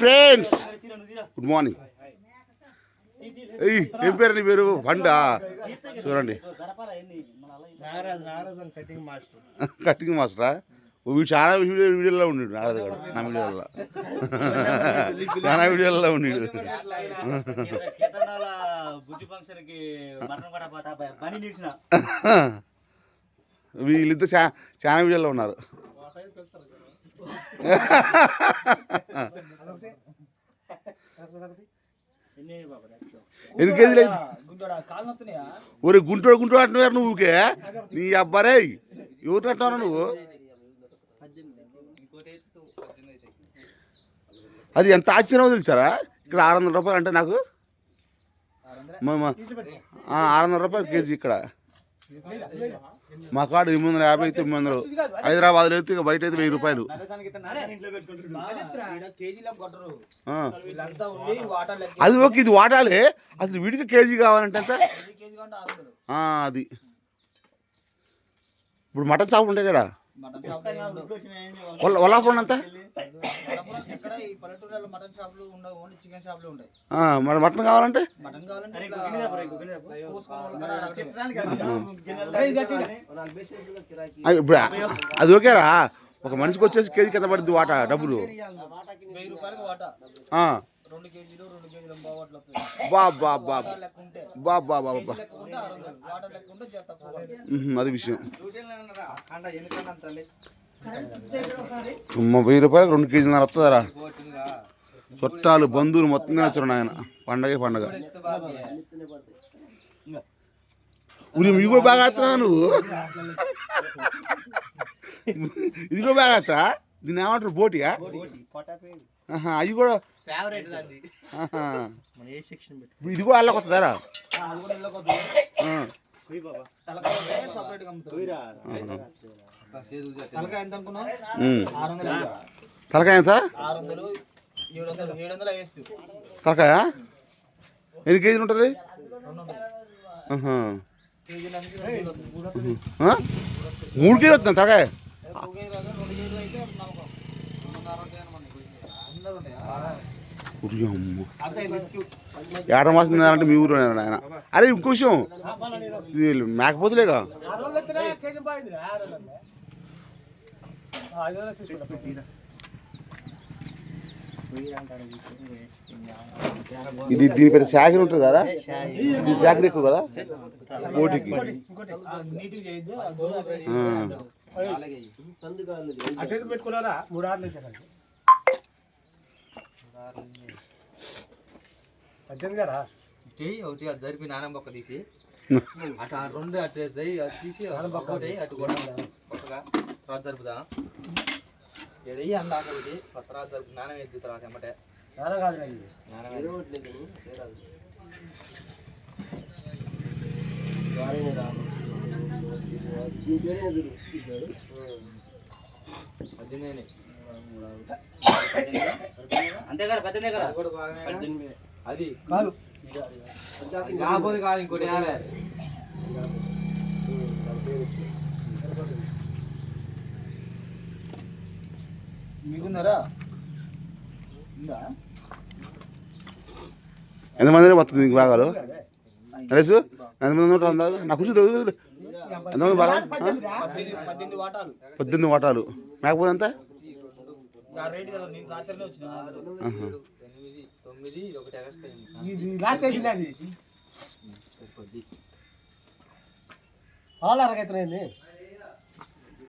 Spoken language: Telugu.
ఫ్రెండ్స్ గుడ్ మార్నింగ్ ఏం పేరు నీ పేరు? బండా చూడండి. కటింగ్ మాస్టరా చాలా వీడియోలో ఉండు నారద కూడా నా వీడియోలో చాలా వీడియోలో ఉండు వీళ్ళిద్దరు చా చాలా వీడియోలో ఉన్నారు. ఎన్ని కేజీలు అయితే ఒరే గుంటూరు గుంటూరు అంటున్నారు నువ్వు ఊకే? నీ అబ్బారే. ఎవరు అంటున్నావు నువ్వు? అది ఎంత ఆశ్చర్యం తెలుసారా? ఇక్కడ ఆరు వందల రూపాయలు అంటే నాకు ఆరు వందల రూపాయలు కేజీ ఇక్కడ. మా కాడ ఎనిమిది వందల యాభై తొమ్మిది వందలు. హైదరాబాద్లో అయితే ఇక బయట అయితే వెయ్యి రూపాయలు. ఇంట్లో పెట్టుకుంటున్నాడు కేజీలో కొట్టరు ఆ. వీళ్ళంతా ఉండి వాటర్ లెక్క అది ఓకే ఇది వాడాలి అసలు వీడికి కేజీ కావాలంటే ఎంత? అది. ఇప్పుడు మటన్ షాప్ ఉంటాయి కదా. మటన్ షాప్ వల్ల వల్లాపురం అంతా షాపులు షాపులు మరి మటన్ కావాలంటే? ఇప్పుడు అది ఓకేరా ఒక మనిషికి వచ్చేసి కేజీ కింద పడుద్ది వాటా డబ్బులు. పడుతుంది. అది విషయం. వెయ్యి రూపాయలు రెండు కేజీలు వస్తుందరా చుట్టాలు బంధువులు మొత్తం తినొచ్చారు ఆయన. పండగే పండగ. ఉరి కూడా బాగా ఆడుతున్నావు నువ్వు? ఇది కూడా బాగా ఆడుతా దీన్ని ఏమంటారు బోటియా? అవి కూడా ఇది కూడా అల్లకి వస్తుందారా గా అమ్ముతారు తలకాయ ఎంత ఏడు ఏడు తలకాయ ఎన్ని కేజీలు ఉంటుంది? మూడు కేజీలు వస్తుంది రిస్క్ ఏట మాసం తినాలంటే మీ ఊరు ఆయన. అరే ఇంకో విషయం. ఇది మేకపోతులేగా? ఇది దీని పెద్ద శాఖలు ఉంటుంది కదా? దీని శాఖలు ఎక్కువ కదా? కోటికి. పెట్టుకున్నారా మూడు ఆరు నుంచి పద్దెనిమిది గారా ఒకటి అది జరిపి బొక్క తీసి. అటు రెండు అటు తీసి ఒకటి అటు కూడా కొత్తగా తర్వాత జరుపుదా. ఎడయ్యి అంద ఒకటి. కొత్త తర్వాత జరుపు నానమ్మ ఎద్దు. తర్వాత ఎమ్మటే నాన్న కాదు ఇది పద్దెనిమిది అంతే కదా పద్దెనిమిది కదా? బాగానే అది. కాదు. అది కాకపోతే కాదు ఇంకోటి మీకున్నారా ఉందా? ఎంతమంది వస్తుంది నీకు బాగాలు? నరేసు ఎంతమంది ఉంటారు అందాక నా కూర్చో చదువు ఎంతమంది బాగా? పద్దెనిమిది వాటాలు. మేకపోతే ఎంత. పాలు అరగైతున్నాయింది